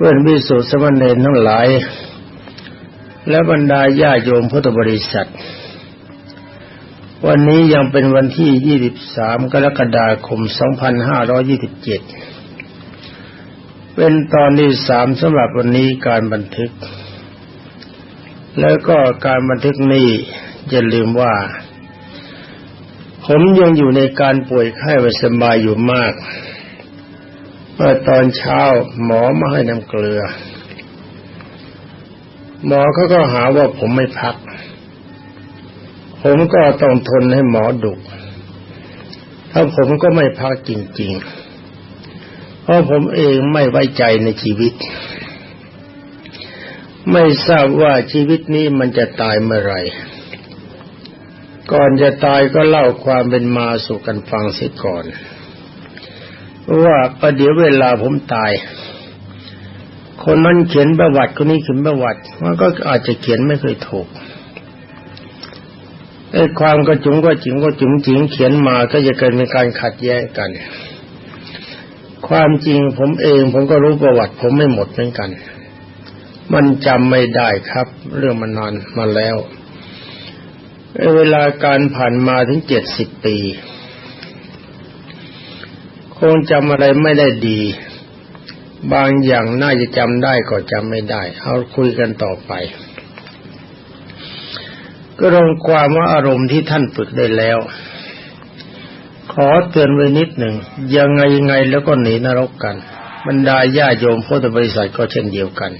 เพื่อนวิสุทธิสมณเณรทั้งหลาย และบรรดาญาโยมพุทธบริษัท วันนี้ยังเป็นวันที่ 23 กรกฎาคม 2527 เป็นตอนที่สามสำหรับวันนี้การบันทึก แล้วก็การบันทึกนี้อย่าลืมว่า ผมยังอยู่ในการป่วยไข้ไม่สบายอยู่มาก เมื่อตอนเช้าหมอมาให้น้ำเกลือ หมอเขาก็หาว่าผมไม่พัก ผมก็ต้องทนให้หมอดุถ้าผมก็ไม่พักจริง ๆ เพราะผมเองไม่ไว้ใจในชีวิต ไม่ทราบว่าชีวิตนี้มันจะตายเมื่อไหร่ก่อนจะตายก็เล่าความเป็นมาสู่กันฟังเสียก่อน ว่าประเดี๋ยวเวลาผมตาย คนนั้นเขียนประวัติคนนี้เขียนประวัติมันก็อาจจะเขียนไม่เคยถูกไอ้ความกระจุงก็จิงก็จุงจิงเขียนมาก็จะเกิดเป็นการขัดแย้งกัน ความจริงผมเองผมก็รู้ประวัติ ผมไม่หมดเหมือนกัน มันจำไม่ได้ครับ เรื่องมันนานมาแล้วเวลาการผ่านมาถึงเจ็ดสิบปี คงจำอะไรไม่ได้ดี บางอย่างน่าจะจำได้ก็จำไม่ได้ เอาคุยกันต่อไป ก็ลงความว่าอารมณ์ที่ท่านฝึกได้แล้ว ขอเตือนไว้นิดหนึ่ง ยังไงยังไงแล้วก็หนีนรกกัน บรรดาญาโยมพุทธบริษัทก็เช่นเดียวกัน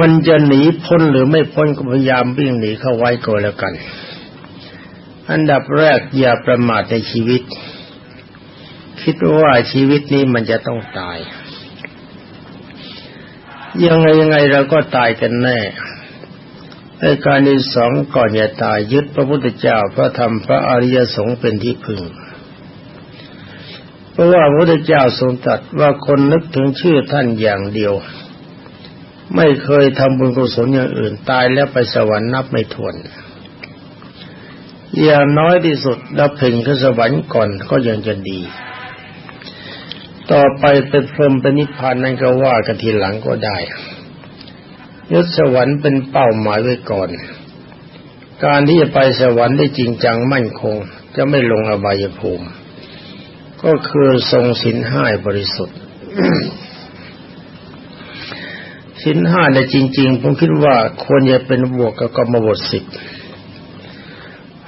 มันจะหนีพ้นหรือไม่พ้นก็พยายามวิ่งหนีเข้าไว้ก็แล้วกัน อันดับแรกอย่าประมาทในชีวิต คิดว่าชีวิตนี้มันจะต้องตาย ยังไงยังไงเราก็ตายกันแน่ในการที่สองก่อนจะตายยึดพระพุทธเจ้าพระธรรมพระอริยสงฆ์เป็นที่พึ่ง เพราะว่าพระพุทธเจ้าทรงตรัสว่าคนนึกถึงชื่อท่านอย่างเดียว ไม่เคยทำบุญกุศลอย่างอื่นตายแล้วไปสวรรค์นับไม่ถ้วน อย่างน้อยที่สุดดับเพ่งขึ้นสวรรค์ก่อนก็ยังจะดี ต่อไปเป็นพรหมเป็นนิพพานนั้นก็ว่ากันทีหลังก็ได้ยศสวรรค์เป็นเป้าหมายไว้ก่อน การที่จะไปสวรรค์ได้จริงจังมั่นคง จะไม่ลงอบายภูมิ ก็คือทรงสินห้าบริสุทธิ์สินห้าเนี่ยจริง ๆ ผมคิดว่าควรจะเป็นบวกกับกรรมบทสิบ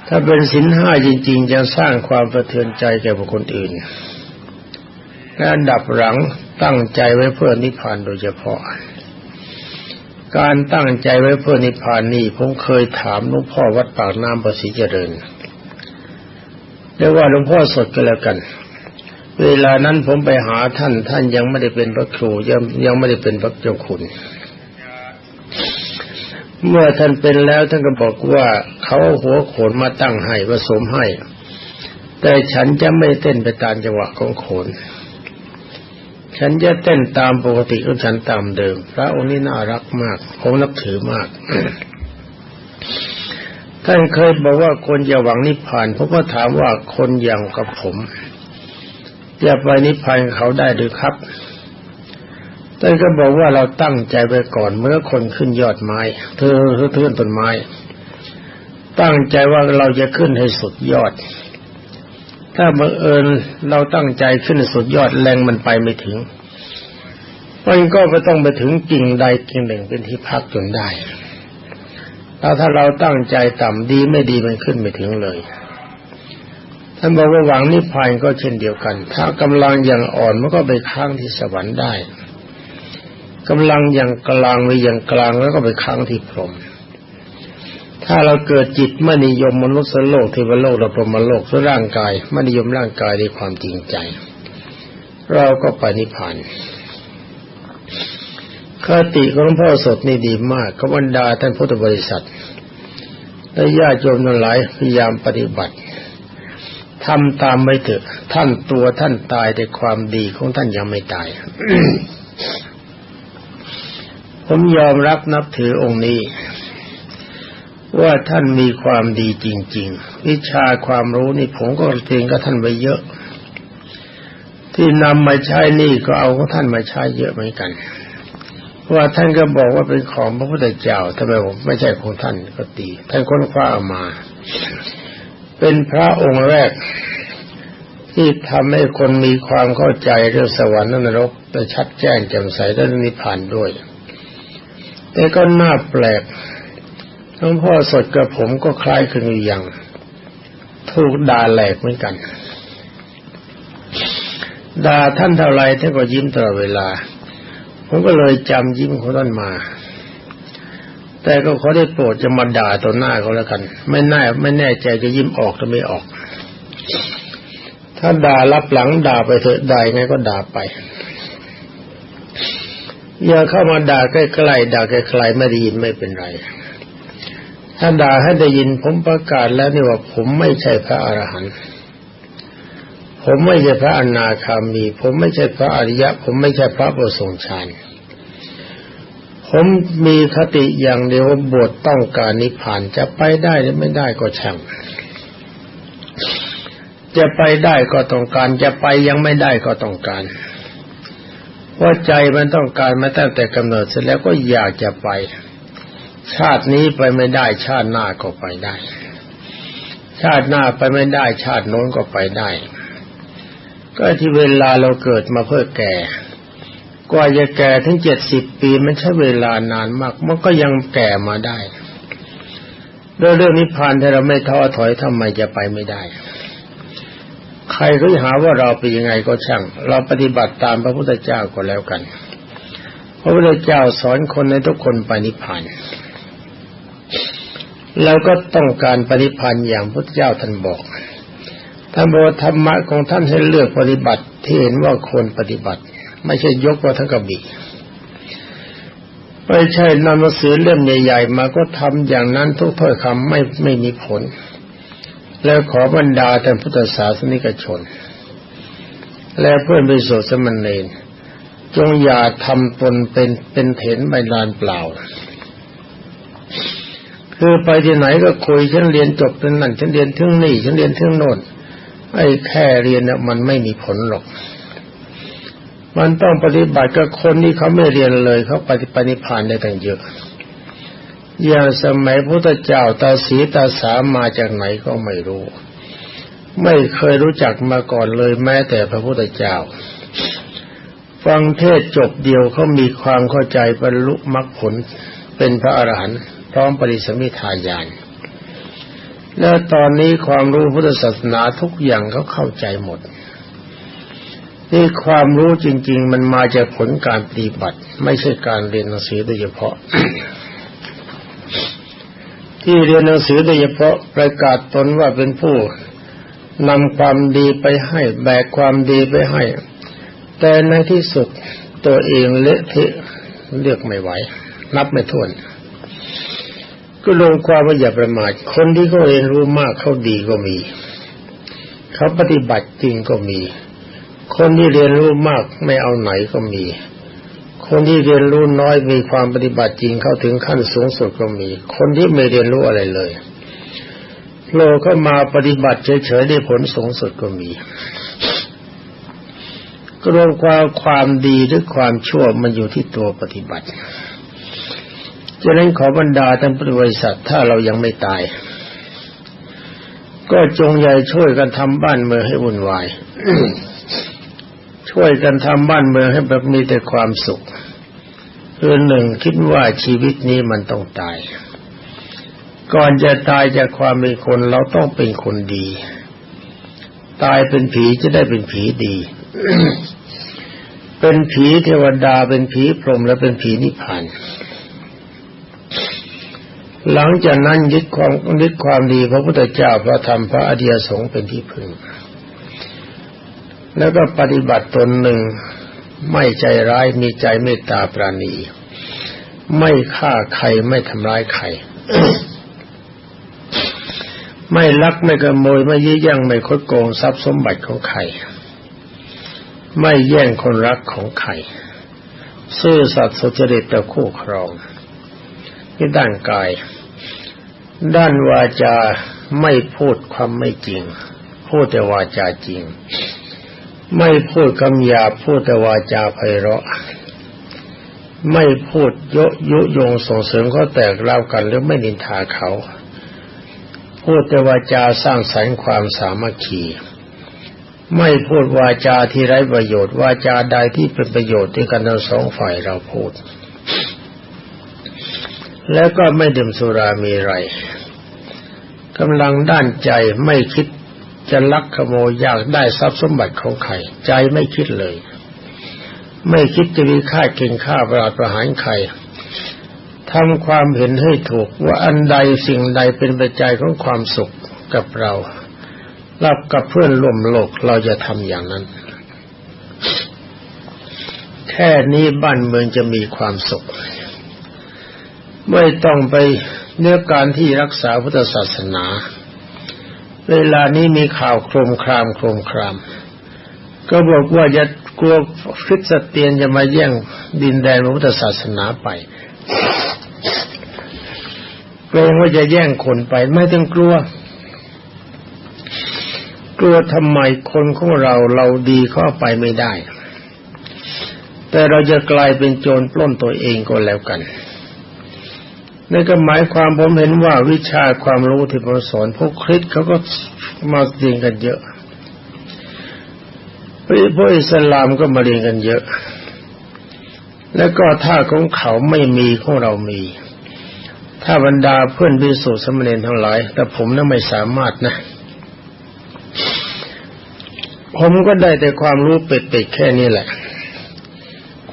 ถ้าเป็นสินห้าจริง ๆ จะสร้างความประเทือนใจแก่บุคคลอื่น และอันดับหลังตั้งใจไว้เพื่อนิพพานโดยเฉพาะ การตั้งใจไว้เพื่อนิพพานนี่ผมเคยถามหลวงพ่อวัดปากน้ำประสิเจริญเรียกว่าหลวงพ่อสดก็แล้วกัน เวลานั้นผมไปหาท่านท่านยังไม่ได้เป็นพระครูยังยังไม่ได้เป็นพระเจ้าคุณ เมื่อท่านเป็นแล้วท่านก็บอกว่าเขาหัวโขนมาตั้งให้ผสมให้ แต่ฉันจะไม่เต้นไปตามจังหวะของโขน ฉันจะเต้นตามปกติของฉันตามเดิม พระองค์นี้น่ารักมากผมนับถือมากท่านเคยบอกว่าคนอย่าหวังนิพพานเพราะว่าถามว่าคนอย่างกับผมจะไปนิพพานเขาได้หรือครับท่านก็บอกว่าเราตั้งใจไปก่อนเมื่อคนขึ้นยอดไม้ เธอเธอเทือนต้นไม้ ตั้งใจว่าเราจะขึ้นให้สุดยอด ถ้าบังเอิญเราตั้งใจขึ้นสุดยอดแรงมันไปไม่ถึง มันก็ไม่ต้องไปถึงกิ่งใดกิ่งหนึ่งเป็นที่พักจนได้ แล้วถ้าเราตั้งใจต่ำดีไม่ดีมันขึ้นไม่ถึงเลยท่านบอกว่าหวังนิพพานก็เช่นเดียวกัน ถ้ากำลังอย่างอ่อนมันก็ไปค้างที่สวรรค์ได้กำลังอย่างกลางไปอย่างกลางแล้วก็ไปค้างที่พรหม ถ้าเราเกิดจิตไม่นิยมมนุษย์โลกเทวโลกและพรหมโลกหรือร่างกายไม่นิยมร่างกายด้วยความจริงใจ เราก็ไปนิพพานคติของหลวงพ่อสดนี่ดีมากขบรรดาท่านพุทธบริษัทและญาติโยมทั้งหลายพยายามปฏิบัติทำตามไม่เถอะท่านตัวท่านตายแต่ความดีของท่านยังไม่ตาย ผมยอมรับนับถือองค์นี้ ว่าท่านมีความดีจริง ๆ วิชาความรู้นี่ผมก็เรียนกับท่านไปเยอะ ที่นำมาใช้นี่ก็เอาของท่านมาใช้เยอะเหมือนกันว่าท่านก็บอกว่าเป็นของพระพุทธเจ้าทำไมผมไม่ใช่ของท่านก็ตีท่านค้นคว้าเอามา เป็นพระองค์แรก ที่ทำให้คนมีความเข้าใจเรื่องสวรรค์นรกได้ชัดแจ้งแจ่มใสและนิพพานด้วย แต่ก็น่าแปลก หลวงพ่อสดกับผมก็คล้ายคลึงอย่างถูกด่าแหลกเหมือนกันด่าท่านเท่าไรท่านก็ยิ้มตลอดเวลา ผมก็เลยจำยิ้มของท่านมา แต่ก็ขอได้โปรดจะมาด่าต่อหน้าเขาแล้วกัน ไม่แน่ไม่แน่ใจจะยิ้มออกหรือไม่ออก ถ้าด่ารับหลังด่าไปเถอะด่าไงก็ด่าไปอย่าเข้ามาด่าใกล้ๆด่าไกลๆไม่ได้ยินไม่เป็นไร ถ้านด่าให้ได้ยินผมประกาศแล้วนี่ว่าผมไม่ใช่พระอรหันต์ผมไม่ใช่พระอนาคามี ผมไม่ใช่พระอริยะ ผมไม่ใช่พระประสงค์ฌานผมมีคติอย่างเดียวว่าบวชต้องการนิพพานจะไปได้หรือไม่ได้ก็ช่างจะไปได้ก็ต้องการ จะไปยังไม่ได้ก็ต้องการว่าใจมันต้องการมาตั้งแต่กำเนิดเสร็จแล้วก็อยากจะไป ชาตินี้ไปไม่ได้ชาติหน้าก็ไปได้ ชาติหน้าไปไม่ได้ ชาติโน้นก็ไปได้ ก็ที่เวลาเราเกิดมาเพื่อแก่กว่าจะแก่ถึงเจ็ดสิบปีมันใช้เวลานานมาก มันก็ยังแก่มาได้เรื่องเรื่องนิพพานถ้าเราไม่ท้อถอยทำไมจะไปไม่ได้ ใครก็หาว่าเราเป็นยังไงก็ช่าง เราปฏิบัติตามพระพุทธเจ้าก็แล้วกัน พระพุทธเจ้าสอนคนในทุกคนไปนิพพาน เราก็ต้องการปฏิพันธ์อย่างพระเจ้าท่านบอกท่านบอกธรรมะของท่านให้เลือกปฏิบัติที่เห็นว่าควรปฏิบัติ ไม่ใช่ยกว่าทั้งกบีไม่ใช่นำหนังสือเล่มใหญ่ๆมาก็ทำอย่างนั้นทุกถ้อยคำไม่ไม่มีผล แล้วขอบรรดาท่านพุทธศาสนิกชน และเพื่อนไปโสสมณเณรจงอย่าทำตนเป็นเป็นเถนใบลานเปล่า คือไปที่ไหนก็คุยฉันเรียนจบเป็นนั่นฉันเรียนถึงนี่ฉันเรียนถึงโน่นไอ้แค่เรียนเนี่ยมันไม่มีผลหรอก มันต้องปฏิบัติกับคนที่เขาไม่เรียนเลยเขาปฏิปนิพานได้ตั้งเยอะอย่างสมัยพุทธเจ้าตาสีตาสามาจากไหนก็ไม่รู้ ไม่เคยรู้จักมาก่อนเลยแม้แต่พระพุทธเจ้า ฟังเทศจบเดียวเขามีความเข้าใจบรรลุมรรคผลเป็นพระอรหันต์ พร้อมปริสมิทายานแล้วตอนนี้ความรู้พุทธศาสนาทุกอย่างเขาเข้าใจหมด นี่ความรู้จริง ๆ มันมาจากผลการปฏิบัติ ไม่ใช่การเรียนหนังสือโดยเฉพาะ ที่เรียนหนังสือโดยเฉพาะประกาศตนว่าเป็นผู้นำความดีไปให้แบกความดีไปให้ แต่ในที่สุดตัวเองเละเทะเลือกไม่ไหวนับไม่ถ้วน ก็ลงความว่าอย่าประมาทคนที่เขาเรียนรู้มากเขาดีก็มี เขาปฏิบัติจริงก็มี คนที่เรียนรู้มากไม่เอาไหนก็มี คนที่เรียนรู้น้อยมีความปฏิบัติจริงเข้าถึงขั้นสูงสุดก็มี คนที่ไม่เรียนรู้อะไรเลยโลก็มาปฏิบัติเฉยๆได้ผลสูงสุดก็มีก็รวมความความดีหรือความชั่วมันอยู่ที่ตัวปฏิบัติ ฉะนั้นขอบรรดาท่านบริษัทถ้าเรายังไม่ตาย ก็จงใหญ่ช่วยกันทำบ้านเมืองให้วุ่นวายช่วยกันทำบ้านเมืองให้แบบมีแต่ความสุขเพื่อหนึ่งคิดว่าชีวิตนี้มันต้องตาย ก่อนจะตายจากความเป็นคนเราต้องเป็นคนดี ตายเป็นผีจะได้เป็นผีดี เป็นผีเทวดาเป็นผีพรหมและเป็นผีนิพพาน หลังจากนั้นยึดความยึดความดีพระพุทธเจ้าพระธรรมพระอริยสงฆ์เป็นที่พึ่ง แล้วก็ปฏิบัติตนหนึ่งไม่ใจร้ายมีใจเมตตาปราณี ไม่ฆ่าใครไม่ทำร้ายใคร ไม่ลักไม่ขโมยไม่ยื้อยั่งไม่คดโกงทรัพย์สมบัติของใคร ไม่แย่งคนรักของใครซื่อสัตย์สุจริตต่อคู่ครองที่ด้านกาย ด้านวาจาไม่พูดความไม่จริง พูดแต่วาจาจริง ไม่พูดคำหยาพูดแต่วาจาไพเราะ ไม่พูดยยุยงส่งเสริมเขาแตกเล่ากันหรือไม่นินทาเขา พูดแต่วาจาสร้างสรรค์ความสามัคคีไม่พูดวาจาที่ไร้ประโยชน์ วาจาใดที่เป็นประโยชน์ที่กันทั้งสองฝ่ายเราพูด แล้วก็ไม่ดื่มสุรามีไรกำลังด้านใจไม่คิดจะลักขโมยอยากได้ทรัพย์สมบัติของใครใจไม่คิดเลย ไม่คิดจะมีค่าเก่งค่าประหลาดประหารใครทำความเห็นให้ถูกว่าอันใดสิ่งใดเป็นปัจจัยของความสุขกับเรารับกับเพื่อนร่วมโลกเราจะทำอย่างนั้น แค่นี้บ้านเมืองจะมีความสุข ไม่ต้องไปเนื้อการที่รักษาพุทธศาสนา เวลานี้มีข่าวโครมครามโครมคราม ก็บอกว่าจะกลัวคริสเตียนจะมาแย่งดินแดนพุทธศาสนาไปเกรงว่าจะแย่งคนไปไม่ต้องกลัว กลัวทำไมคนของเราเราดีเข้าไปไม่ได้ แต่เราจะกลายเป็นโจรปล้นตัวเองก็แล้วกัน นั่นก็หมายความผมเห็นว่าวิชาความรู้ที่ผมสอนพวกคริสเขาก็มาเรียนกันเยอะพวกอิสลามก็มาเรียนกันเยอะ แล้วก็ถ้าของเขาไม่มีของเรามี ถ้าบรรดาเพื่อนพิสูจน์สมณีทั้งหลาย แต่ผมนั้นไม่สามารถนะ ผมก็ได้แต่ความรู้เป็ดๆแค่นี้แหละ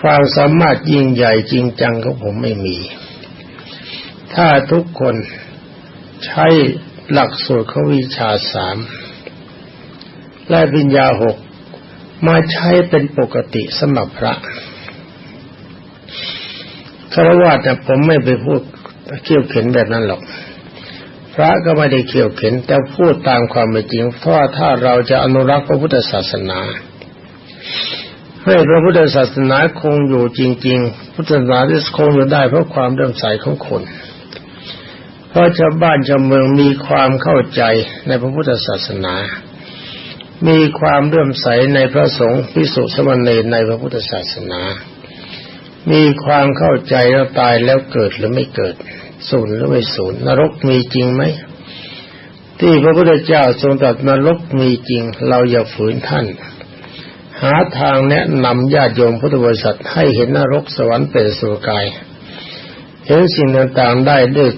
ความสามารถยิ่งใหญ่จริงจังของผมไม่มี ถ้าทุกคนใช้หลักสูตรขวิชาสามและวิญญาหกมาใช้เป็นปกติสำหรับพระคารวะแต่ผมไม่ไปพูดเขี่ยวเข็นแบบนั้นหรอก พระก็ไม่ได้เขี่ยวเข็น แต่พูดตามความเป็นจริงเพราะถ้าเราจะอนุรักษ์พระพุทธศาสนา ให้พระพุทธศาสนาคงอยู่จริง ๆ พุทธศาสนาที่คงอยู่ได้เพราะความเริ่มใสของคน ราะชาวบ้านชาวเมืองมีความเข้าใจในพระพุทธศาสนา มีความเลื่อมใสในพระสงฆ์พิสุสมณีในพระพุทธศาสนา มีความเข้าใจแล้วตายแล้วเกิดหรือไม่เกิดสูญหรือไม่สูญนรกมีจริงไหมที่พระพุทธเจ้าทรงตรัสนรกมีจริง เราอย่าฝืนท่าน หาทางแนะนำญาติโยมพุทธบริษัทให้เห็นนรกสวรรค์เป็นสุกาย เห็นสิ่งต่างๆได้ด้วย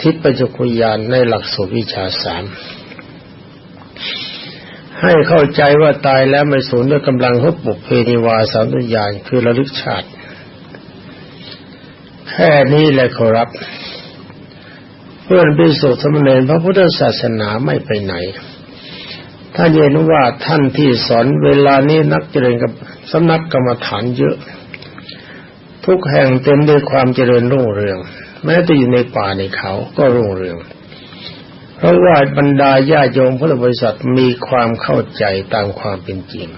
ทิพยจักรยานในหลักสูตรวิชาสามให้เข้าใจว่าตายแล้วไม่สูญด้วยกำลังของปุกเพนิวาสามุญาณคือระลึกชาติ แค่นี้แหละครับ เพื่อนพิสุทธิสมณีพระพุทธศาสนาไม่ไปไหนถ้าเห็นว่าท่านที่สอนเวลานี้นักเจริญกับสำนักกรรมฐานเยอะ ทุกแห่งเต็มด้วยความเจริญรุ่งเรือง แม้แต่อยู่ในป่าในเขาก็รุ่งเรืองเพราะว่าบรรดาญาโยมพุทธบริษัทมีความเข้าใจตามความเป็นจริง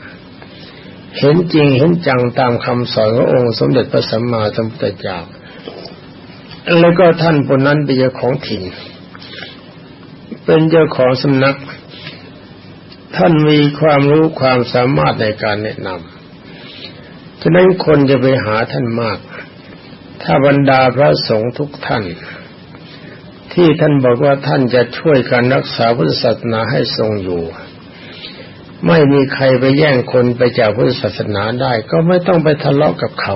เห็นจริงเห็นจังตามคำสอนขององค์สมเด็จพระสัมมาสัมพุทธเจ้าแล้วก็ท่านคนนั้นเป็นเจ้าของถิ่น เป็นเจ้าของสำนัก ท่านมีความรู้ความสามารถในการแนะนำฉะนั้นคนจะไปหาท่านมาก ถ้าบรรดาพระสงฆ์ทุกท่าน ที่ท่านบอกว่าท่านจะช่วยการรักษาพุทธศาสนาให้ทรงอยู่ ไม่มีใครไปแย่งคนไปจากพุทธศาสนาได้ ก็ไม่ต้องไปทะเลาะกับเขา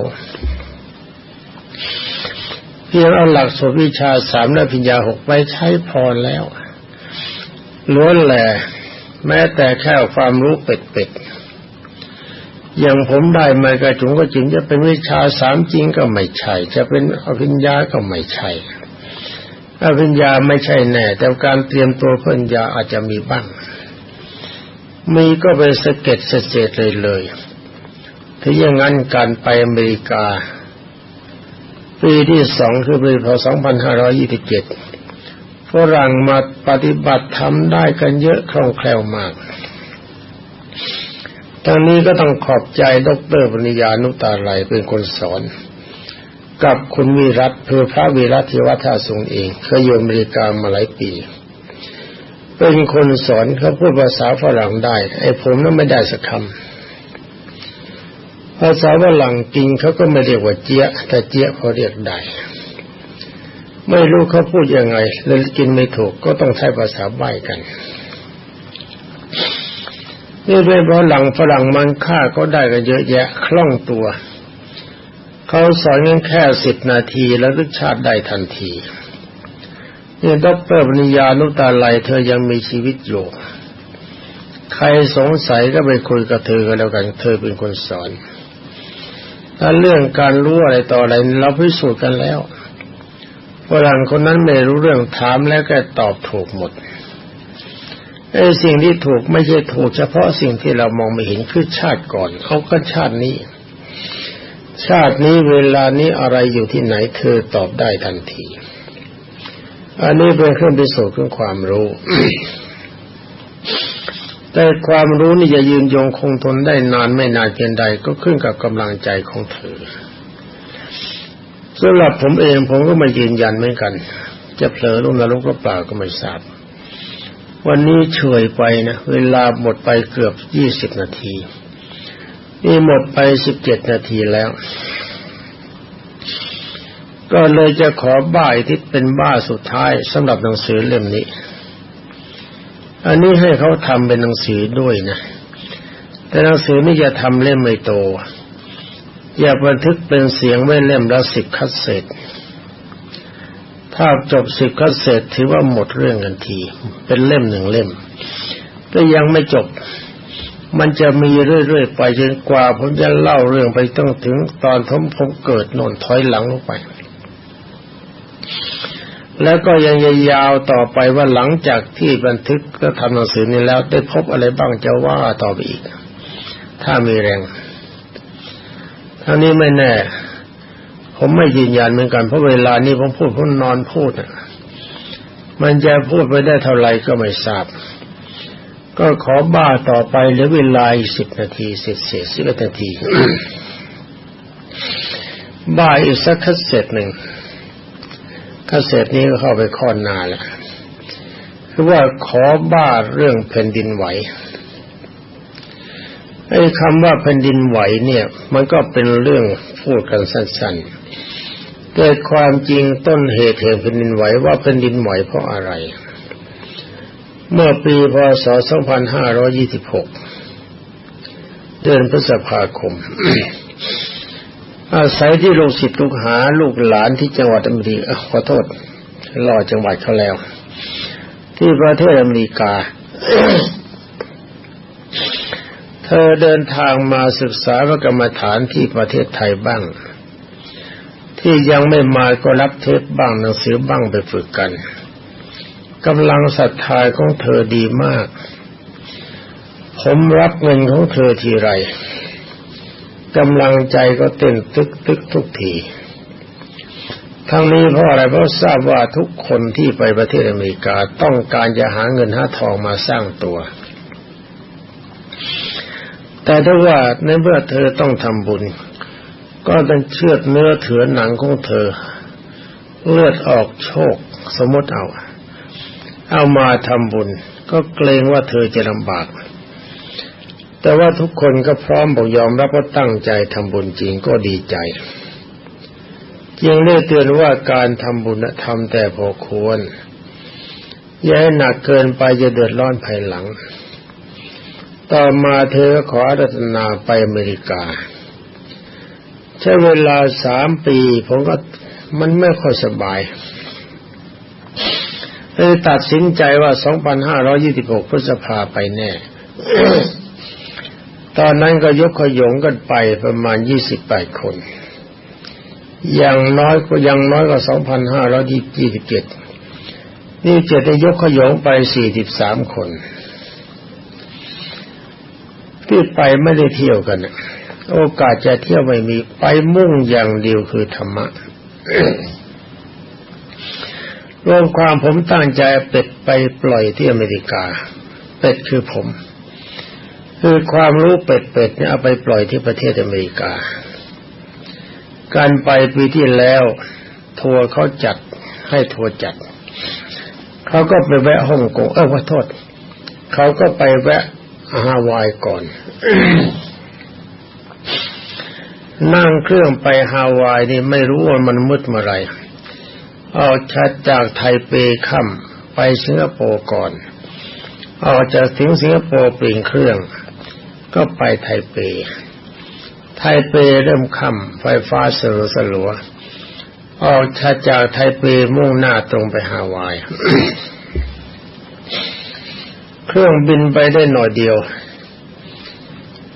เพียงเอาหลักสูตรวิชาสามและพิญญาหกไปใช้พอแล้วล้วนแหละแม้แต่แค่ความรู้เป็ดๆ อย่างผมได้มากระจุงก็จริงจะเป็นวิชาสามจริงก็ไม่ใช่ จะเป็นอภิญญาก็ไม่ใช่อภิญญาไม่ใช่แน่ แต่การเตรียมตัวเพื่อนญาอาจจะมีบ้างมีก็ไปสะเก็ดสะเจดเลยเลยถ้าอย่างนั้นการไปอเมริกา ปีที่สองคือปีพศ2527ฝรั่งมาปฏิบัติทำได้กันเยอะคล่องแคล่วมาก ทางนี้ก็ต้องขอบใจดรปริยานุตาไลเป็นคนสอน กับคุณวิรัตคือพระวิรัตที่วัฒาสุงเองเคยอยู่อเมริกามาหลายปี เป็นคนสอนเขาพูดภาษาฝรั่งได้ ไอ้ผมนั้นไม่ได้สักคำภาษาฝรั่งกินเขาก็ไม่เรียกว่าเจี๊ยะแต่เจี๊ยะเขาเรียกได้ไม่รู้เขาพูดยังไงเลยกินไม่ถูกก็ต้องใช้ภาษาใบ้กัน นี่เป็นฝรั่งฝรั่งมันฆ่าก็ได้กันเยอะแยะคล่องตัว เขาสอนกันแค่สิบนาทีแล้วทุกชาติได้ทันทีนี่ด็อกเตอร์ปริญญานุตาไลเธอยังมีชีวิตอยู่ ใครสงสัยก็ไปคุยกับเธอกันแล้วกัน เธอเป็นคนสอน ถ้าเรื่องการรู้อะไรต่ออะไรเราพิสูจน์กันแล้วฝรั่งคนนั้นไม่รู้เรื่องถามแล้วก็ตอบถูกหมด ไอ้สิ่งที่ถูกไม่ใช่ถูกเฉพาะสิ่งที่เรามองไม่เห็นคือชาติก่อนเขาก็ชาตินี้ ชาตินี้เวลานี้อะไรอยู่ที่ไหนเธอตอบได้ทันที อันนี้เป็นเครื่องพิสูจน์ของความรู้ แต่ความรู้นี่จะยืนยงคงทนได้นานไม่นานเพียงใดก็ขึ้นกับกำลังใจของเธอสำหรับผมเองผมก็มายืนยันเหมือนกัน จะเผลอลงนรกหรือเปล่าก็ไม่ทราบ วันนี้เฉยไปนะเวลาหมดไปเกือบยี่สิบนาที นี่หมดไปสิบเจ็ดนาทีแล้ว ก็เลยจะขอบ้ายที่เป็นบ้าสุดท้ายสำหรับหนังสือเล่มนี้ อันนี้ให้เขาทำเป็นหนังสือด้วยนะ แต่หนังสือนี่จะทำเล่มไม่โต อย่าบันทึกเป็นเสียงไว้เล่มละสิบคัดเศษ ถ้าจบสิบคัดเศษถือว่าหมดเรื่องกันที เป็นเล่มหนึ่งเล่ม แต่ยังไม่จบ มันจะมีเรื่อยๆไปจนกว่า ผมจะเล่าเรื่องไปต้องถึงตอนผมผมเกิดโน่นถอยหลังลงไป แล้วก็ยังยาวต่อไปว่าหลังจากที่บันทึกก็ทำหนังสือนี้แล้ว ได้พบอะไรบ้างจะว่าต่อไปอีก ถ้ามีแรงทั้งนี้ไม่แน่ ผมไม่ยืนยันเหมือนกันเพราะเวลานี้ผมพูดผมนอนพูดมันจะพูดไปได้เท่าไหร่ก็ไม่ทราบ ก็ขอบ้าต่อไปเหลือเวลาอีกสิบนาทีเสร็จเสร็จสิบนาที บ้าอีกสักคัเสร็จหนึ่งคัเสร็จนี้ก็เข้าไปข้อนาแล้วคือว่าขอบ้าเรื่องแผ่นดินไหวไอ้คำว่าแผ่นดินไหวเนี่ย มันก็เป็นเรื่องพูดกันสั้นๆ แต่ความจริงต้นเหตุแห่งแผ่นดินไหวว่าแผ่นดินไหวเพราะอะไร เมื่อปีพศ 2526 เดือนพฤษภาคม อาศัยที่ลูกศิษย์ลูกหาลูกหลานที่จังหวัดอเมริกาขอโทษรอจังหวัดเขาแล้ว ที่ประเทศอเมริกา เธอเดินทางมาศึกษาพระกรรมฐานที่ประเทศไทยบ้าง ที่ยังไม่มาก็รับเทปบ้างหนังสือบ้างไปฝึกกันกำลังศรัทธาของเธอดีมาก ผมรับเงินของเธอทีไรกำลังใจก็เต้นตึกตึกทุกที ทั้งนี้เพราะอะไรเพราะทราบว่าทุกคนที่ไปประเทศอเมริกาต้องการจะหาเงินหาทองมาสร้างตัว แต่ถ้าว่าในเมื่อเธอต้องทำบุญ ก็ต้องเชือดเนื้อเถือหนังของเธอ เลือดออกโชค สมมติเอา เอามาทำบุญ ก็เกรงว่าเธอจะลำบาก แต่ว่าทุกคนก็พร้อมบอกยอมรับว่าตั้งใจทำบุญจริงก็ดีใจยังได้เตือนว่าการทำบุญทำแต่พอควร อย่าให้หนักเกินไปจะเดือดร้อนภายหลัง ต่อมาเธอขอรัตนาไปอเมริกา ใช้เวลาสามปี ผมก็มันไม่ค่อยสบายเลยตัดสินใจว่า 2526 พฤษภาไปแน่ ตอนนั้นก็ยกขยงกันไปประมาณ 28 คน อย่างน้อยก็ยังน้อยกว่า 2,527 นี่เจ็ดได้ยกขยงไป 43 คน ที่ไปไม่ได้เที่ยวกัน โอกาสจะเที่ยวไม่มีไปมุ่งอย่างเดียวคือธรรมะรวมความผมตั้งใจเป็ดไปปล่อยที่อเมริกา เป็ดคือผม คือความรู้เป็ดเป็ดเนี่ยเอาไปปล่อยที่ประเทศอเมริกา การไปปีที่แล้วทัวร์เขาจัดให้ทัวร์จัด เขาก็ไปแวะฮ่องกงเออขอโทษ เขาก็ไปแวะฮาวายก่อน นั่งเครื่องไปฮาวายนี่ไม่รู้ว่ามันมืดเมื่อไรออกชัดจากไทเปค่ำไปสิงคโปร์ก่อนออกจากถึงสิงคโปร์เปลี่ยนเครื่อง ก็ไปไทเป ไทเปเริ่มค่ำไฟฟ้าสลัวสลัวออกชัดจากไทเปมุ่งหน้าตรงไปฮาวาย เครื่องบินไปได้หน่อยเดียว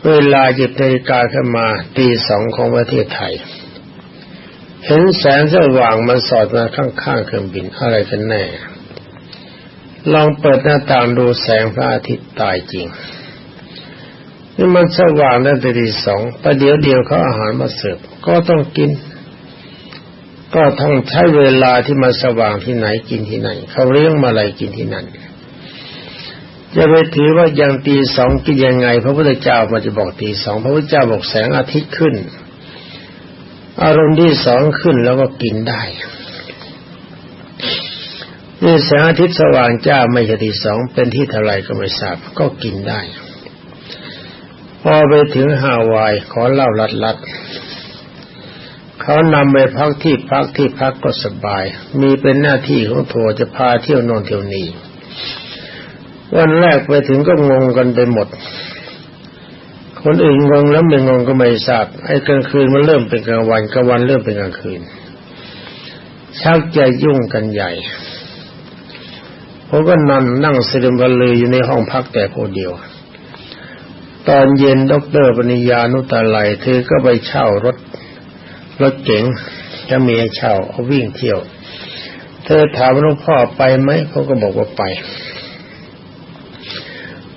เวลาหยิบนาฬิกาขึ้นมาตีสองของประเทศไทย เห็นแสงสว่างมันสอดมาข้างๆเครื่องบินอะไรกันแน่ ลองเปิดหน้าต่างดูแสงพระอาทิตย์ตายจริงนี่มันสว่างตั้งแต่ตีสองประเดี๋ยวเดียวเขาอาหารมาเสิร์ฟก็ต้องกิน ก็ต้องใช้เวลาที่มันสว่างที่ไหนกินที่ไหนเขาเลี้ยงมาอะไรกินที่นั่น จะไปถือว่ายังตีสองกินยังไง พระพุทธเจ้ามันจะบอกตีสองพระพุทธเจ้าบอกแสงอาทิตย์ขึ้น อารมณ์ที่สองขึ้นแล้วก็กินได้นี่แสงอาทิตย์สว่างจ้าไม่ใช่ที่สองเป็นที่เท่าไรก็ไม่ทราบก็กินได้ พอไปถึงฮาวายขอเล่าลัดลัดเขานำไปพักที่พักที่พักก็สบาย มีเป็นหน้าที่ของทัวร์จะพาเที่ยวนอนเที่ยวนี้ วันแรกไปถึงก็งงกันไปหมด คนอื่นงงแล้วไม่งงก็ไม่ทราบไอ้กลางคืนมันเริ่มเป็นกลางวันกลางวันเริ่มเป็นกลางคืนชักจะยุ่งกันใหญ่ผมก็นั่งนั่งเสิริมบลืออยู่ในห้องพักแต่คนเดียว ตอนเย็นด็อกเตอร์ปริญญานุตาไลเธอก็ไปเช่ารถรถเก๋งจะมีให้เช่าเอาวิ่งเที่ยว เธอถามหลวงพ่อไปไหมเขาก็บอกว่าไป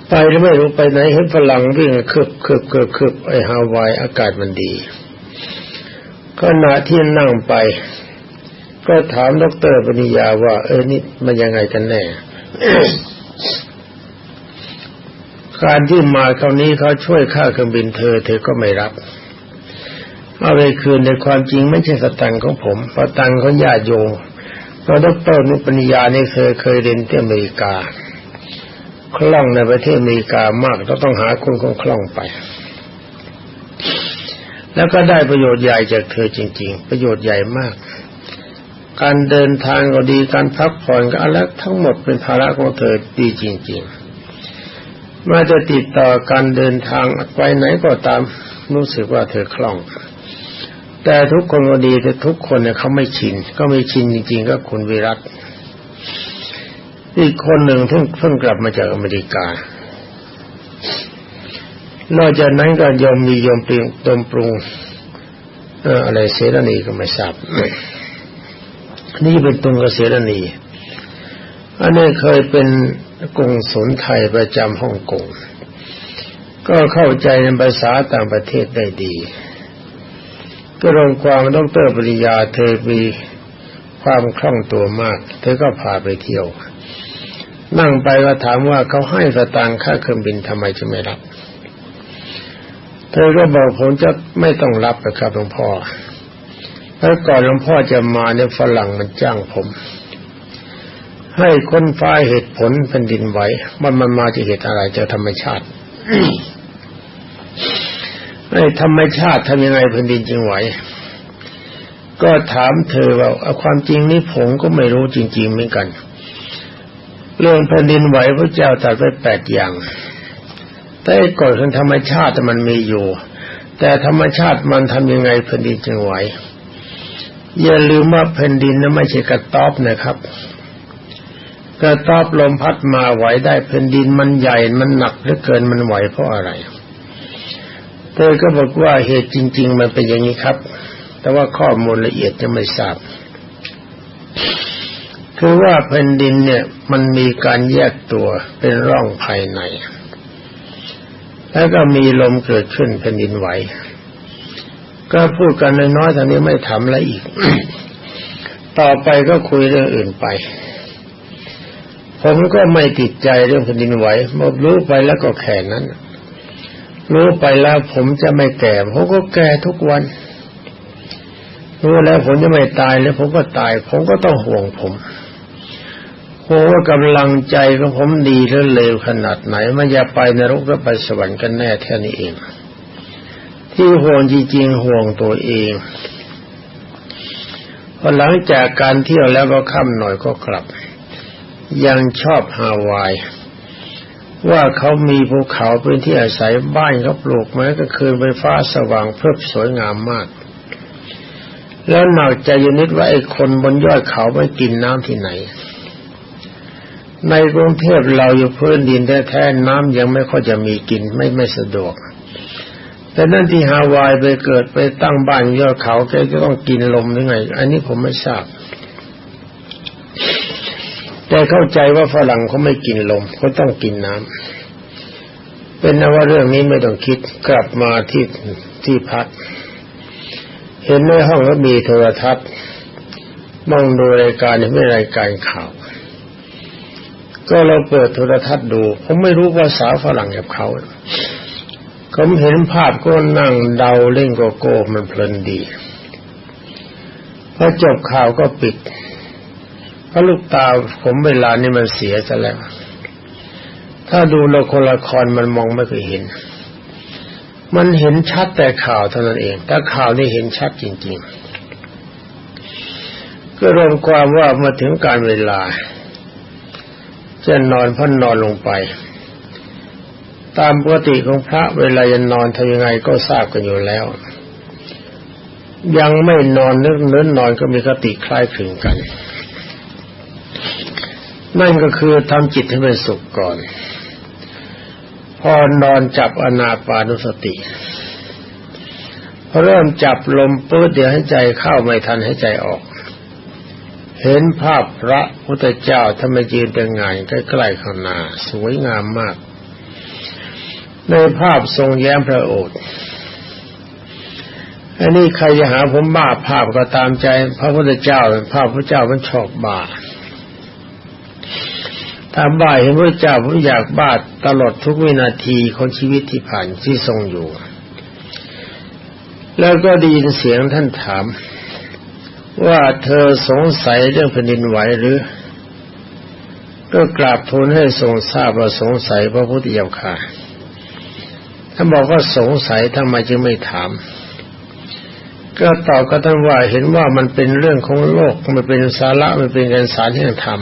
ไปแล้วไม่รู้ไปไหนเห็นฝรั่งวิ่งคืบคืบคืบคืบไอฮาวายอากาศมันดีขณะที่นั่งไป ก็ถามดรปริยาว่า เออนี่มันยังไงกันแน่การที่มาคราวนี้เขาช่วยค่าเครื่องบินเธอ เธอก็ไม่รับเอาไปคืนในความจริงไม่ใช่สตังของผมเพราะตังเขาญาติโยงเพราะดรนุปนิยานี่เคยเคยเรียนที่อเมริกา คล่องในประเทศอเมริกามากก็ต้องหาคนคงคล่องไป แล้วก็ได้ประโยชน์ใหญ่จากเธอจริง ๆ ประโยชน์ใหญ่มาก การเดินทางก็ดีการพักผ่อนก็อะไรทั้งหมดเป็นภาระของเธอดีจริง ๆ มาจะติดต่อการเดินทางไปไหนก็ตามรู้สึกว่าเธอคล่อง แต่ทุกคนก็ดีแต่ทุกคนเนี่ยเขาไม่ชิน ก็ไม่ชินจริง ๆ ก็คุณวิรัต อีกคนหนึ่งเพิ่งเพิ่งกลับมาจากอเมริกา นอกจากนั้นก็ยอมมียอมปรุงตมปรุงอะไรเสรณีก็ไม่ทราบนี่เป็นตุงกเสรณีอันนี้เคยเป็นกงสุนไทยประจำฮ่องกงก็เข้าใจในภาษาต่างประเทศได้ดี ก็ลงความดรปริยาเธอมีความคล่องตัวมาก เธอก็พาไปเที่ยว นั่งไปก็ถามว่าเขาให้สตางค์ค่าเครื่องบินทำไมจะไม่รับ เธอก็บอกผมจะไม่ต้องรับนะครับหลวงพ่อเพราะก่อนหลวงพ่อจะมาเนี่ยฝรั่งมันจ้างผม ให้ค้นฟ้าเหตุผลแผ่นดินไหวมันมันมาจากเหตุอะไรจากธรรมชาติไอ้ธรรมชาติทำยังไงแผ่นดินจึงไหว ก็ถามเธอว่าความจริงนี่ผมก็ไม่รู้จริง ๆ เหมือนกัน เรื่องแผ่นดินไหวพระเจ้าตรัสไว้แปดอย่างแต่กฎของธรรมชาติมันมีอยู่ แต่ธรรมชาติมันทำยังไงแผ่นดินจึงไหวอย่าลืมว่าแผ่นดินนั้นไม่ใช่กระต๊อบนะครับ กระต๊อบลมพัดมาไหวได้แผ่นดินมันใหญ่มันหนักเหลือเกินมันไหวเพราะอะไรเธอก็บอกว่าเหตุจริง ๆ มันเป็นอย่างนี้ครับ แต่ว่าข้อมูลละเอียดจะไม่ทราบ คือว่าแผ่นดินเนี่ยมันมีการแยกตัวเป็นร่องภายใน แล้วก็มีลมเกิดขึ้นแผ่นดินไหว ก็พูดกันน้อยๆทางนี้ไม่ทำแล้วอีก ต่อไปก็คุยเรื่องอื่นไป ผมก็ไม่ติดใจเรื่องแผ่นดินไหวมดรู้ไปแล้วก็แค่นั้น รู้ไปแล้วผมจะไม่แก่ผมก็แก่ทุกวันรู้แล้วผมจะไม่ตายแล้วผมก็ตาย ผมก็ต้องห่วงผม โอ้กำลังใจของผมดีหรือเลวขนาดไหนมันจะไปนรกหรือไปสวรรค์กันแน่แค่นี้เอง ที่ห่วงจริงๆห่วงตัวเองพอหลังจากการเที่ยวแล้วก็ค่ำหน่อยก็กลับ ยังชอบฮาวาย ว่าเขามีภูเขาเป็นที่อาศัยบ้านเขาปลูกไม้ก็คืนเป็นฟ้าสว่างเพิ่มสวยงามมาก แล้วหนักใจอยู่นิดว่าไอ้คนบนยอดเขาไม่กินน้ำที่ไหน ในกรุงเทพเราอยู่พื้นดินแท้ๆน้ำยังไม่ค่อยจะมีกินไม่ไม่สะดวก แต่นั่นที่ฮาวายไปเกิดไปตั้งบ้านยอดเขาแกจะต้องกินลมหรือไง อันนี้ผมไม่ทราบ แต่เข้าใจว่าฝรั่งเขาไม่กินลมเขาต้องกินน้ำเป็นนว่าเรื่องนี้ไม่ต้องคิดกลับมาที่ที่พักเห็นในห้องก็มีโทรทัศน์มองดูรายการไม่รายการข่าว ก็เราเปิดโทรทัศน์ดูผมไม่รู้ภาษาวฝรั่งกับเขาผมเห็นภาพก็นั่งเดาเล่นโกโก้มันเพลินดีพอจบข่าวก็ปิดพระลูกตาผมเวลานี้มันเสียซะแล้ว ถ้าดูละครละครมันมองไม่เคยเห็น มันเห็นชัดแต่ข่าวเท่านั้นเอง แต่ข่าวนี่เห็นชัดจริง ๆ ก็รวมความว่ามาถึงการเวลา จะนอนพันนอนลงไป ตามปกติของพระเวลาจะนอนทำยังไงก็ทราบกันอยู่แล้ว ยังไม่นอนนึกเนื้นนอนก็มีคติคล้ายคลึงกัน นั่นก็คือทำจิตให้เป็นสุขก่อน พอนอนจับอนาปานุสติพอเริ่มจับลมปื้ดเดี๋ยวให้ใจเข้าไม่ทันให้ใจออก เห็นภาพพระพุทธเจ้าทำไมยืนแต่งงานใกล้ๆข้างหน้าสวยงามมาก ในภาพทรงแย้มพระโอษฐ์อันนี้ใครจะหาผมบ้าภาพก็ตามใจ พระพุทธเจ้าภาพพระเจ้ามันชอบบ้าถ้าบ้าเห็นพระเจ้าผมอยากบ้าตลอดทุกวินาทีของชีวิตที่ผ่านที่ทรงอยู่ แล้วก็ได้ยินเสียงท่านถาม ว่าเธอสงสัยเรื่องแผ่นดินไหวหรือ ก็กราบทูลให้ทรงทราบว่าสงสัยพระพุทธเจ้าค่ะท่านบอกว่าสงสัยทำไมจึงไม่ถาม ก็ตอบก็ท่านว่าเห็นว่ามันเป็นเรื่องของโลกมันเป็นสาระมันเป็นการสารที่ธรรม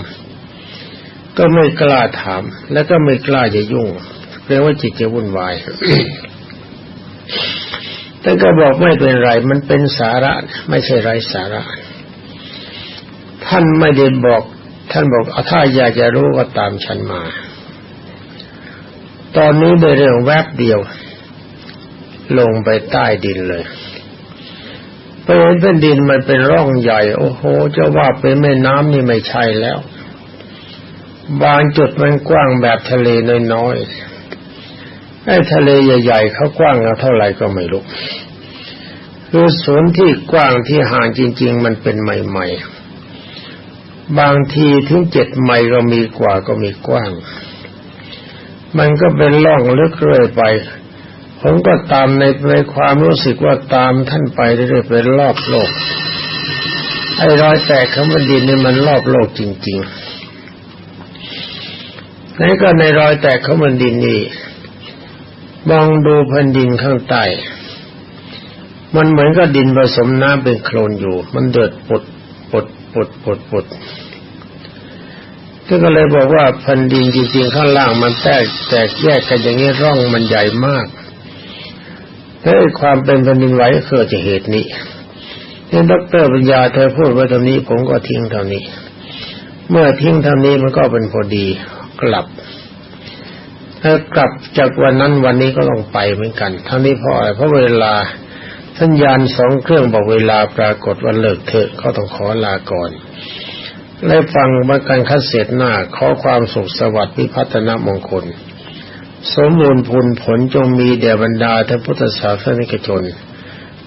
ก็ไม่กล้าถาม แล้วก็ไม่กล้าจะยุ่งเรียกว่าจิตจะวุ่นวายท่านก็บอกไม่เป็นไร มันเป็นสาระ ไม่ใช่ไรสาระ ท่านไม่ได้บอก ท่านบอกเอาถ้าอยากจะรู้ก็ตามฉันมา ตอนนี้ได้เรื่องแวบเดียว ลงไปใต้ดินเลยไปเห็นแผ่นดินมันเป็นร่องใหญ่ โอ้โหจะว่าเป็นแม่น้ำนี่ไม่ใช่แล้ว บางจุดมันกว้างแบบทะเลน้อยๆไอ้ทะเลใหญ่ๆเขากว้างเท่าไหร่ก็ไม่รู้คือศูนที่กว้างที่ห่างจริง ๆ มันเป็นใหม่ๆ บางทีถึงเจ็ดไมล์ก็มีกว่าก็มีกว้าง มันก็เป็นล่องลึกเรื่อยไป ผมก็ตามในในความรู้สึกว่าตามท่านไปเรื่อยๆเป็นรอบโลก ไอ้รอยแตกของแผ่นดินนี่มันรอบโลกจริงๆนั่นก็ในรอยแตกของแผ่นดินนี่มองดูแผ่นดินข้างใต้มันเหมือนกับดินผสมน้ำเป็นโคลนอยู่ มันเดือดปุดปุด ปุดปุดปุดก็เลยบอกว่าแผ่นดินจริงๆข้างล่างมันแตกแตกแยกกันอย่างนี้ร่องมันใหญ่มากถ้าความเป็นแผ่นดินไหวเกิดจากเหตุนี้นี่ดรปัญญาเธอพูดไว้ตรงนี้ผมก็ทิ้งเท่านี้ เมื่อทิ้งเท่านี้มันก็เป็นพอดีกลับถ้ากลับจากวันนั้นวันนี้ก็ต้องไปเหมือนกันทั้งนี้เพราะอะไรเพราะเวลา สัญญาณสองเครื่องบอกเวลาปรากฏวันเลิกเถอะเขาต้องขอลาก่อนและฟังบรรการคัดเสร็จหน้าขอความสุขสวัสดิ์พิพัฒนมงคล สมบูรณ์ผลผลจงมีแด่บรรดาท่านพุทธศาสนิกชน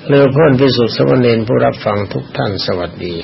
เลือเพื่อนพิสุทธิ์สมณีผู้รับฟังทุกท่านสวัสดี